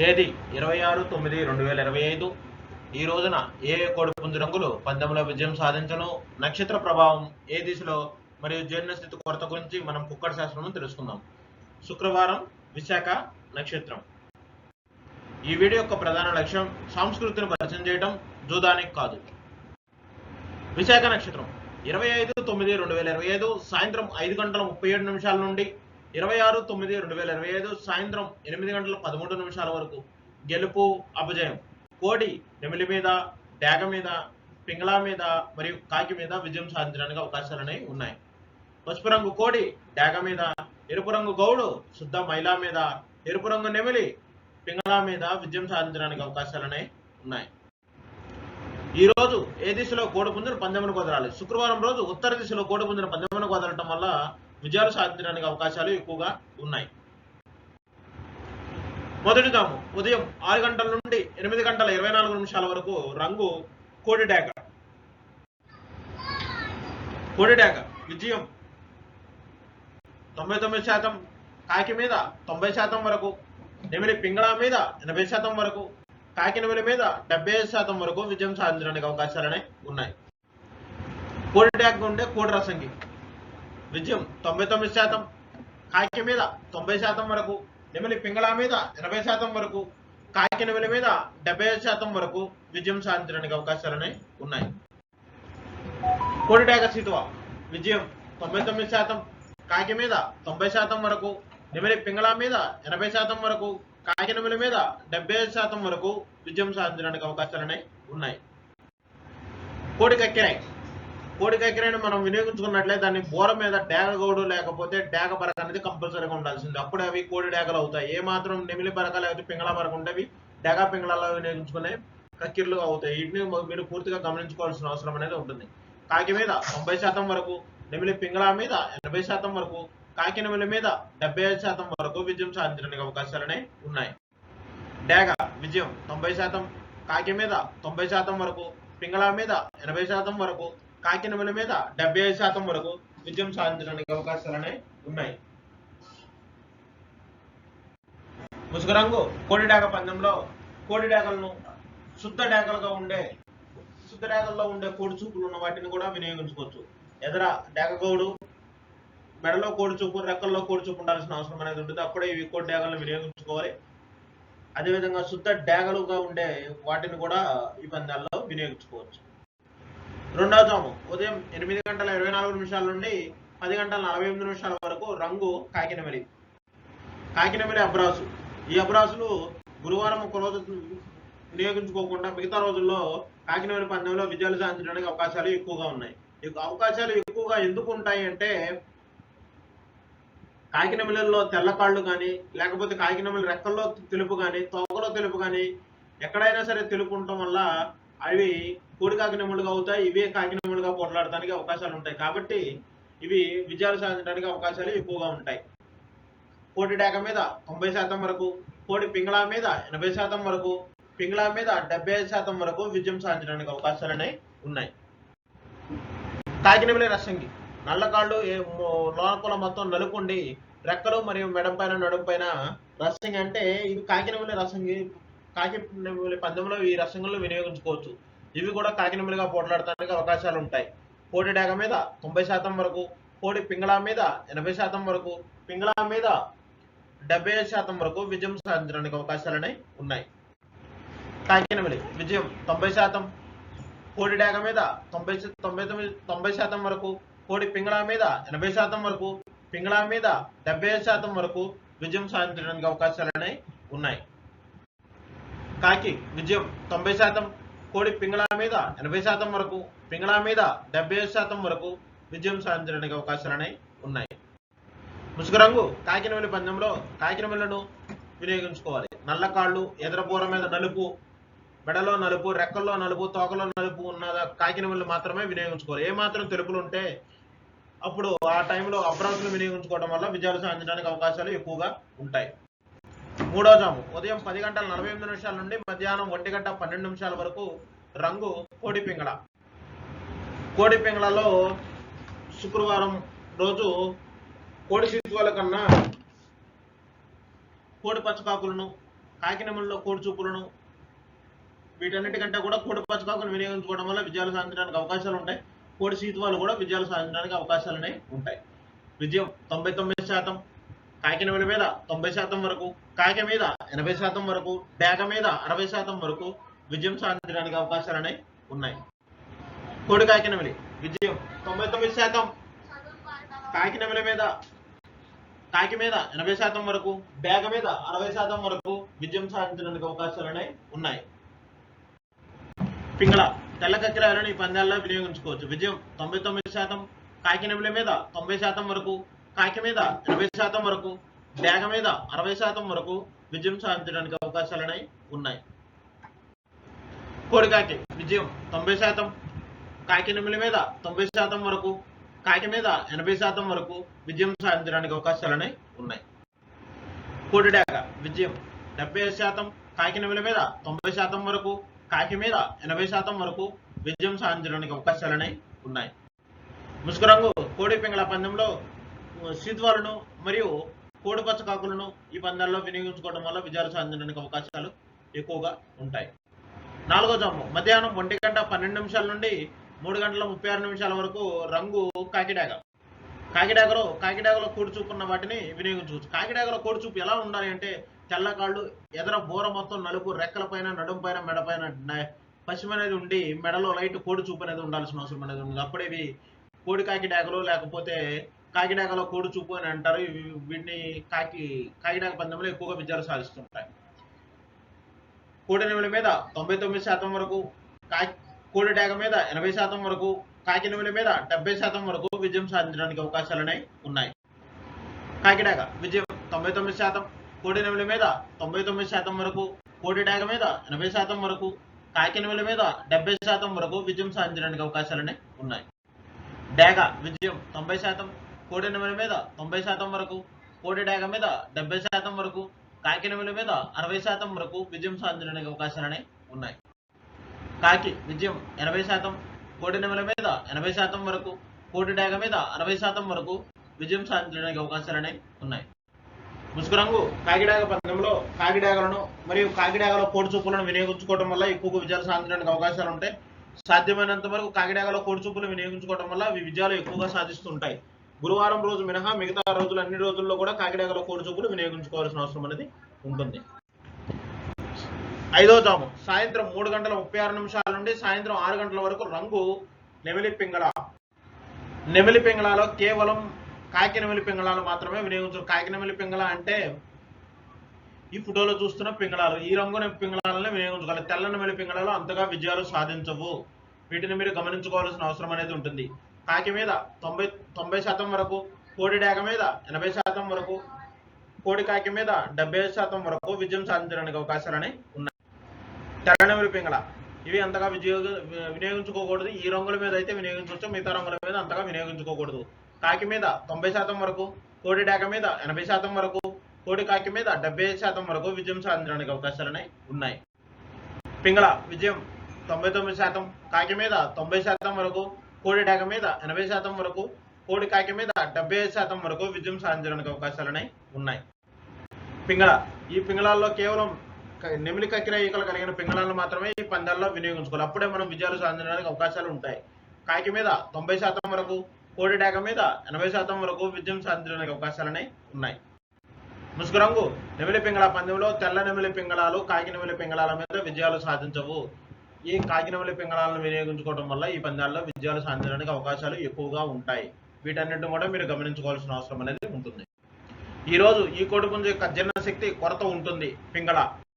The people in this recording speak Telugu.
తేదీ ఇరవై ఆరు తొమ్మిది రెండు వేల ఇరవై ఐదు. ఈ రోజున ఏ ఏ కోడిపుంజు రంగులు పందెంలో విజయం సాధించను? నక్షత్ర ప్రభావం ఏ దిశలో? మరియు జీర్ణ స్థితి కొరత గురించి మనం కుక్కడ శాస్త్రం తెలుసుకుందాం. శుక్రవారం విశాఖ నక్షత్రం. ఈ వీడియో యొక్క ప్రధాన లక్ష్యం సంస్కృతిని పరిచయం చేయడం జూదానికి కాదు. విశాఖ నక్షత్రం. ఇరవై ఐదు తొమ్మిది రెండు వేల ఇరవై ఐదు సాయంత్రం ఐదు గంటల ముప్పై ఏడు నిమిషాల నుండి ఇరవై ఆరు తొమ్మిది రెండు వేల ఇరవై ఐదు సాయంత్రం ఎనిమిది గంటల పదమూడు నిమిషాల వరకు గెలుపు అపజయం. కోడి నెమిలి మీద డాగ మీద పింగళా మీద మరియు కాకి మీద విజయం సాధించడానికి అవకాశాలు ఉన్నాయి. పసుపు రంగు కోడి డాగ మీద ఎరుపు రంగు గౌడు శుద్ధ మైలా మీద ఎరుపు రంగు నెమిలి పింగళా మీద విజయం సాధించడానికి అవకాశాలు ఉన్నాయి. ఈ రోజు ఏ దిశలో కోడిపుంజును పందెమును కుదరాలి శుక్రవారం రోజు ఉత్తర దిశలో కోడిపుంజును పందెమును కుదరటం వల్ల విజయాలు సాధించడానికి అవకాశాలు ఎక్కువగా ఉన్నాయి. మొదటిదాము ఉదయం ఆరు గంటల నుండి ఎనిమిది గంటల ఇరవై నాలుగు నిమిషాల వరకు రంగు కోడి డాక కోడి విజయం తొంభై తొమ్మిది శాతం కాకి మీద తొంభై శాతం వరకు నెమిలి పింగళ మీద ఎనభై శాతం వరకు కాకి నెమిలి మీద డెబ్బై ఐదు శాతం వరకు విజయం సాధించడానికి అవకాశాలనే ఉన్నాయి. కోడి ట్యాగ్ ఉండే కోడి రసంగి. విజయం తొంభై తొమ్మిది శాతం కాకి మీద తొంభై శాతం వరకు నెమలి పింగళ మీద ఎనభై శాతం వరకు కాకి నెమలి మీద డెబ్బై శాతం వరకు విజయం సాధించడానికి అవకాశాలనే ఉన్నాయి. కోడి సీతువ విజయం తొంభై తొమ్మిది శాతం కాకి మీద తొంభై శాతం వరకు నెమలి పింగళ మీద ఎనభై శాతం వరకు కాకినముల మీద డెబ్బై ఐదు శాతం వరకు విజయం సాధించడానికి అవకాశాలనే ఉన్నాయి. కోడి కక్కిరాయి కోడి కక్కిరాయిని మనం వినియోగించుకున్నట్లయితే దాన్ని బోర మీద డేగ గౌడు లేకపోతే డేగ పరక అనేది కంపల్సరీగా ఉండాల్సింది. అప్పుడే అవి కోడి డేగలు అవుతాయి. ఏ మాత్రం నెమిలి పరక లేకపోతే పింగళ పరక ఉంటే అవి డేగ పింగళాల్లో వినియోగించుకునే కక్కిర్లు అవుతాయి. వీటిని మీరు పూర్తిగా గమనించుకోవాల్సిన అవసరం అనేది ఉంటుంది. కాకి మీద తొంభై శాతం వరకు నెమిలి పింగళ మీద ఎనభై శాతం వరకు కాకి నెమిలి మీద డెబ్బై ఐదు శాతం వరకు విజయం సాధించడానికి అవకాశాలనే ఉన్నాయి. డేగ విజయం తొంభై శాతం కాకి మీద తొంభై శాతం వరకు పింగళా మీద ఎనభై శాతం వరకు కాకినమల మీద డెబ్బై ఐదు శాతం వరకు విజయం సాధించడానికి అవకాశాలనే ఉన్నాయి. ముసుగు రంగు కోడి డేగ పందెంలో కోడి డేగలను శుద్ధ డేగలుగా ఉండే శుద్ధ డేగల్లో ఉండే కోడి చూపులు ఉన్న వాటిని కూడా వినియోగించుకోవచ్చు. ఎదర డేగగౌడు మెడలో కోడి చూపు రెక్కల్లో కోడి చూపు ఉండాల్సిన అవసరం అనేది ఉంటుంది. అప్పుడే ఇవి కోడి డేగలను వినియోగించుకోవాలి. అదేవిధంగా శుద్ధ డేగలుగా ఉండే వాటిని కూడా ఈ పందాల్లో వినియోగించుకోవచ్చు. రెండవ జాము. ఉదయం ఎనిమిది గంటల ఇరవై నాలుగు నిమిషాల నుండి పది గంటల నలభై ఎనిమిది నిమిషాల వరకు రంగు కాకినమిలి కాకినమిలి అబ్రాసు. ఈ అబ్రాసులు గురువారం ఒక రోజు వినియోగించుకోకుండా మిగతా రోజుల్లో కాకినమిలి పందెంలో విజయాలు సాధించడానికి అవకాశాలు ఎక్కువగా ఉన్నాయి. అవకాశాలు ఎక్కువగా ఎందుకు ఉంటాయి అంటే కాకినమిలల్లో తెల్ల కాళ్ళు కానీ లేకపోతే కాకినమిల రెక్కల్లో తెలుపు కానీ తోకలో తెలుపు కానీ ఎక్కడైనా సరే తెలుపు ఉండటం వల్ల అవి కోడి కాకినములుగా అవుతాయి ఇవే కాకినములుగా పోట్లాడటానికి అవకాశాలు ఉంటాయి. కాబట్టి ఇవి విజయాలు సాధించడానికి అవకాశాలు ఎక్కువగా ఉంటాయి. కోడి డేక మీద తొంభై శాతం వరకు కోడి పింగళా మీద ఎనభై శాతం వరకు పింగళా మీద డెబ్బై ఐదు శాతం వరకు విజయం సాధించడానికి అవకాశాలు అనేవి ఉన్నాయి. కాకినమిలి రసంగి నల్లకాళ్ళు లోనకుల మొత్తం నలుపుండి రెక్కలు మరియు మెడం పైన నడుం పైన రసంగి అంటే ఇవి కాకినమిలి రసంగి కాకి పందెంలో ఈ రసంగంలో వినియోగించుకోవచ్చు. ఇవి కూడా కాకినమిలిగా పోట్లాడటానికి అవకాశాలు ఉంటాయి కోడి డేగ మీద తొంభై శాతం వరకు కోడి పింగళా మీద ఎనభై శాతం వరకు పింగళా మీద డెబ్బై ఐదు శాతం వరకు విజయం సాధించడానికి అవకాశాలనే ఉన్నాయి. కాకినమిలి విజయం తొంభై శాతం కోడి డేగ మీద తొంభై తొంభై తొమ్మిది తొంభై శాతం వరకు కోడి పింగళా మీద ఎనభై శాతం వరకు పింగళా మీద డెబ్బై ఐదు శాతం వరకు విజయం సాధించడానికి అవకాశాలనే ఉన్నాయి. కాకి విజయం తొంభై శాతం కోడి పింగళా మీద ఎనభై శాతం వరకు పింగళా మీద డెబ్బై శాతం వరకు విజయం సాధించడానికి అవకాశాలనే ఉన్నాయి. ముసుగు రంగు కాకినవెల్లి పందెంలో కాకినవెల్లను వినియోగించుకోవాలి. నల్ల కాళ్ళు ఎదరపూర మీద నలుపు మెడలో నలుపు రెక్కల్లో నలుపు తోకలో నలుపు ఉన్న కాకినవెల్లు మాత్రమే వినియోగించుకోవాలి. ఏ మాత్రం తెలుపులు ఉంటే అప్పుడు ఆ టైంలో అబ్రాసులు వినియోగించుకోవడం వల్ల విజయాలు సాధించడానికి అవకాశాలు ఎక్కువగా ఉంటాయి. మూడో జాము. ఉదయం పది గంటల నలభై ఎనిమిది నిమిషాల నుండి మధ్యాహ్నం ఒంటి గంట పన్నెండు నిమిషాల వరకు రంగు కోడి పింగళ. కోడి పింగళలో శుక్రవారం రోజు కోడి శిశువుల కన్నా కోడి పచ్చకాకులను కాకినెమల్లో కోడి చూపులను వీటన్నిటికంటే కూడా కోడి పచ్చకాకులు వినియోగించుకోవడం వల్ల విజయాలు సాధించడానికి అవకాశాలు ఉంటాయి. కోడి సీతువాలు కూడా విజయాలు సాధించడానికి అవకాశాలు ఉంటాయి. విజయం తొంభై తొమ్మిది శాతం. కాకినెమల మీద తొంభై శాతం వరకు కాకి మీద ఎనభై శాతం వరకు డేగ మీద అరవై శాతం వరకు విజయం సాధించడానికి అవకాశాలు అనేవి ఉన్నాయి. కోడి కాకినెమలి విజయం తొంభై తొమ్మిది శాతం. కాకినెమల మీద కాకి మీద ఎనభై శాతం వరకు డేగ మీద అరవై శాతం వరకు విజయం సాధించడానికి అవకాశాలు అనేవి ఉన్నాయి. పింగళ తెల్ల కక్కిరాలను ఈ పందాల్లో వినియోగించుకోవచ్చు. విజయం తొంభై తొమ్మిది శాతం కాకినెమల మీద తొంభై శాతం వరకు కాకి మీద ఎనభై శాతం వరకు డేగ మీద అరవై శాతం వరకు విజయం సాధించడానికి అవకాశాలు అనేవి ఉన్నాయి కోడికాకి విజయం తొంభై శాతం కాకి కాకినెమల మీద తొంభై శాతం వరకు కాకి మీద ఎనభై శాతం వరకు విజయం సాధించడానికి అవకాశాలు అనేవి ఉన్నాయి. కోడి డేగ విజయం డెబ్బై శాతం కాకి కాకినెమల మీద తొంభై శాతం వరకు కాకి మీద ఎనభై శాతం వరకు విజయం సాధించడానికి అవకాశాలు అనేవి ఉన్నాయి ముసుగురంగు కోడి పింగళ పందెంలో సిద్వాలను మరియు కోడిపచ్చ కాకులను ఈ పందాల్లో వినియోగించుకోవడం వల్ల విజయాలు సాధించడానికి అవకాశాలు ఎక్కువగా ఉంటాయి. నాలుగో జాము. మధ్యాహ్నం ఒంటి గంట పన్నెండు నిమిషాల నుండి మూడు గంటల ముప్పై ఆరు నిమిషాల వరకు రంగు కాకిడాగ. కాకిడాగలో కాకిడాగలో కోడి చూపు ఉన్న వాటిని వినియోగించుకోవచ్చు. కాకిడాగలో కోడి చూపు ఎలా ఉండాలి అంటే తెల్లకాళ్ళు ఎదర బోర మొత్తం నలుపు రెక్కల పైన నడుము పైన మెడ పైన పశ్చిమ అనేది ఉండి మెడలో లైట్ కోడి చూపు అనేది ఉండాల్సిన అవసరం అనేది ఉంది. అప్పుడేవి కోడి కాకిడాగలు లేకపోతే కాకినాకలో కోడి చూపు అని అంటారు. వీటిని కాకి కాకినాక పందెంలో ఎక్కువగా విజయాలు సాధిస్తుంటాయి. కోడి మీద తొంభై తొమ్మిది శాతం వరకు కాకి కోడి డాగ మీద ఎనభై శాతం వరకు కాకి మీద డెబ్బై శాతం వరకు విజయం సాధించడానికి అవకాశాలు అనేవి ఉన్నాయి. కాకిడాగ విజయం తొంభై తొమ్మిది శాతం కోడి మీద తొంభై తొమ్మిది శాతం వరకు కోడి డాగ మీద ఎనభై శాతం వరకు కాకి మీద డెబ్బై శాతం వరకు విజయం సాధించడానికి అవకాశాలు అనేవి ఉన్నాయి. డేగ విజయం తొంభై శాతం కోడి నెమలి మీద తొంభై శాతం వరకు కోడి డాగ మీద డెబ్బై శాతం వరకు కాకి నెమలి మీద అరవై శాతం వరకు విజయం సాధించడానికి అవకాశాలని ఉన్నాయి. కాకి విజయం ఎనభై శాతం కోడి నెమల మీద ఎనభై శాతం వరకు కోడి డాగ మీద అరవై శాతం వరకు విజయం సాధించడానికి అవకాశాలనే ఉన్నాయి. ముసుగురంగు కాకిడాగ పందెంలో కాకిడాగలను మరియు కాకిడాగలో కోడి చూపులను వినియోగించుకోవడం వల్ల ఎక్కువగా విజయాలు సాధించడానికి అవకాశాలు ఉంటాయి సాధ్యమైనంత వరకు కాకిడాగలో కోడి చూపులు వినియోగించుకోవడం వల్ల ఈ విజయాలు ఎక్కువగా సాధిస్తుంటాయి. గురువారం రోజు మినహా మిగతా రోజులు అన్ని రోజుల్లో కూడా కాకినాడలో కోడి చూపులు వినియోగించుకోవాల్సిన అవసరం అనేది ఉంటుంది. ఐదో జాము. సాయంత్రం మూడు గంటల ముప్పై ఆరు నిమిషాల నుండి సాయంత్రం ఆరు గంటల వరకు రంగు నెమిలి పింగళ. నెమిలి పింగళాలో కేవలం కాకి నెమిలి పింగళాలు మాత్రమే వినియోగించరు కాకి నెమిలి పింగళ అంటే ఈ ఫోటోలో చూస్తున్న పింగళాలు. ఈ రంగు పింగళాలనే వినియోగించుకోవాలి. తెల్ల నెమిలి పింగళాలు అంతగా విజయాలు సాధించవు. వీటిని మీరు గమనించుకోవాల్సిన అవసరం అనేది ఉంటుంది. కాకి మీద తొంభై తొంభై శాతం వరకు కోడి డేగ మీద ఎనభై శాతం వరకు కోడి కాకి మీద డెబ్బై శాతం వరకు విజయం సాధించడానికి అవకాశాలని ఉన్నాయి. తెల్లనెమిలి పింగళ ఇవి అంతగా వినియోగ వినియోగించుకోకూడదు. ఈ రంగుల మీద అయితే వినియోగించవచ్చు మిగతా రంగుల మీద అంతగా వినియోగించుకోకూడదు. కాకి మీద తొంభై శాతం వరకు కోడి డేక మీద ఎనభై శాతం వరకు కోడి కాకి మీద డెబ్బై శాతం వరకు విజయం సాధించడానికి అవకాశాలనే ఉన్నాయి. పింగళ విజయం తొంభై తొమ్మిది శాతం కాకి మీద తొంభై శాతం వరకు కోడి డాక మీద ఎనభై శాతం వరకు కోడి కాకి మీద డెబ్బై శాతం వరకు విజయం సాధించడానికి అవకాశాలు ఉన్నాయి. పింగళ ఈ పింగళాల్లో కేవలం నెమిలి కక్కిర ఈకలు కలిగిన పింగళాలను మాత్రమే ఈ పందాల్లో వినియోగించుకోవాలి. అప్పుడే మనం విజయాలు సాధించడానికి అవకాశాలు ఉంటాయి. కాకి మీద తొంభై శాతం వరకు కోడి డాక మీద ఎనభై శాతం వరకు విజయం సాధించడానికి అవకాశాలనే ఉన్నాయి. ముసుగు రంగు నెమిలి పింగళ పందెంలో తెల్ల నెమిలి పింగళాలు కాకి నెమిలి పింగళాల మీద విజయాలు సాధించవు. ఈ కాకినవల్లి పింగళాలను వినియోగించుకోవడం వల్ల ఈ పందాల్లో విజయాలు సాధించడానికి అవకాశాలు ఎక్కువగా ఉంటాయి. వీటన్నిటిని కూడా మీరు గమనించుకోవాల్సిన అవసరం అనేది ఉంటుంది. ఈ రోజు ఈ కోడిపుంజు యొక్క జీర్ణ శక్తి కొరత ఉంటుంది. పింగళ